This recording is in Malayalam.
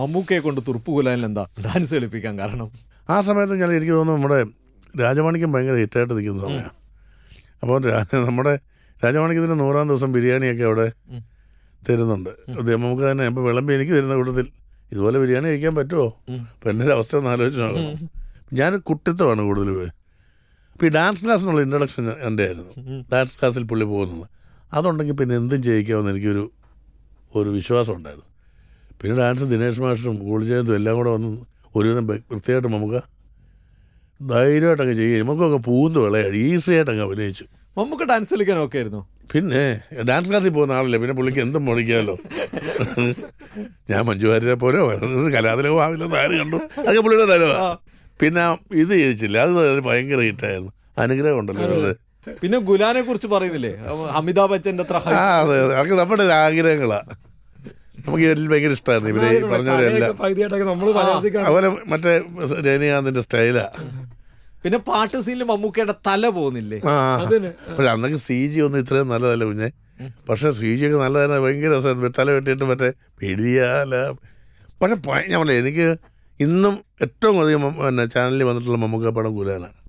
മമ്മൂക്കയെ കൊണ്ട് തുറുപ്പ് കുലാനിൽ എന്താ ഡാൻസ് കളിപ്പിക്കാൻ കാരണം. ആ സമയത്ത് ഞാൻ എനിക്ക് തോന്നുന്നു നമ്മുടെ രാജമാണിക്യം ഭയങ്കര ഹിറ്റായിട്ട് നിൽക്കുന്ന സമയമാണ്. അപ്പോൾ നമ്മുടെ രാജമാണിക്യത്തിന്റെ നൂറാം ദിവസം ബിരിയാണിയൊക്കെ അവിടെ തരുന്നുണ്ട്. നമുക്ക് തന്നെ ഇപ്പോൾ വിളമ്പി എനിക്ക് തരുന്ന കൂട്ടത്തിൽ ഇതുപോലെ ബിരിയാണി കഴിക്കാൻ പറ്റുമോ. അപ്പം എന്റെ ഒരു അവസ്ഥ ഒന്ന് ആലോചിച്ച് നോക്കണം. ഞാൻ കുട്ടിത്തമാണ് കൂടുതൽ പോയി ഇപ്പോൾ ഈ ഡാൻസ് ക്ലാസ് എന്നുള്ള ഇൻട്രഡക്ഷൻ എന്റെ ആയിരുന്നു ഡാൻസ് ക്ലാസ്സിൽ പുള്ളി പോകുന്നത്. അതുണ്ടെങ്കിൽ പിന്നെ എന്തും ചെയ്യിക്കാമെന്ന് എനിക്കൊരു ഒരു വിശ്വാസം ഉണ്ടായിരുന്നു. പിന്നെ ഡാൻസ് ദിനേഷ് മാഷും കൂളിജയന്തും എല്ലാം കൂടെ വന്ന് ഒരുവിധം വൃത്തിയായിട്ട് നമുക്ക് ധൈര്യമായിട്ടങ്ങ് ചെയ്യുക. നമുക്കൊക്കെ പൂന്ന് വിളയാണ് ഈസി ആയിട്ട് അങ്ങ് അഭിനയിച്ചു. നമുക്ക് ഡാൻസ് കളിക്കാൻ ഒക്കെ ആയിരുന്നു പിന്നെ ഡാൻസ് ക്ലാസ്സിൽ പോകുന്ന ആളല്ലേ? പിന്നെ പുള്ളിക്ക് എന്തും മുടിക്കാമല്ലോ ഞാൻ മഞ്ജു വാര്യരെ പോലെ കലാതിലകം ആവില്ലെന്ന് ആര് കണ്ടു. അതൊക്കെ പുള്ളിയുടെ തലവാ. പിന്നെ ഇത് ചോദിച്ചില്ല അത് ഭയങ്കര ഹിറ്റായിരുന്നു. അനുഗ്രഹം ഉണ്ടല്ലോ. പിന്നെ ഗുലാനെ കുറിച്ച് പറയുന്നില്ലേ? അമിതാഭ് ബച്ചന്റെ അത്ര. അതെ അതെ. അതൊക്കെ നമ്മുടെ ഒരു ആഗ്രഹങ്ങളാ. നമുക്ക് ഇതിൽ ഭയങ്കര ഇഷ്ടമായിരുന്നു ഇവർ പരാതിക്കാണ് അതുപോലെ മറ്റേ രജനീകാന്തിന്റെ സ്റ്റൈലാ. പിന്നെ പാട്ട് സീനിൽ മമ്മൂക്കയുടെ തല പോകുന്നില്ലേ? പക്ഷെ അന്നൊക്കെ സി ജി ഒന്നും ഇത്രയും നല്ലതല്ല കുഞ്ഞെ. പക്ഷെ സി ജി ഒക്കെ നല്ലതല്ല ഭയങ്കര രസമായിരുന്നു. തല വെട്ടിയിട്ട് മറ്റേ പിടിയാല. പക്ഷെ ഞാൻ എനിക്ക് ഇന്നും ഏറ്റവും അധികം പിന്നെ ചാനലിൽ വന്നിട്ടുള്ള മമ്മൂക്ക പടം കുലാനാണ്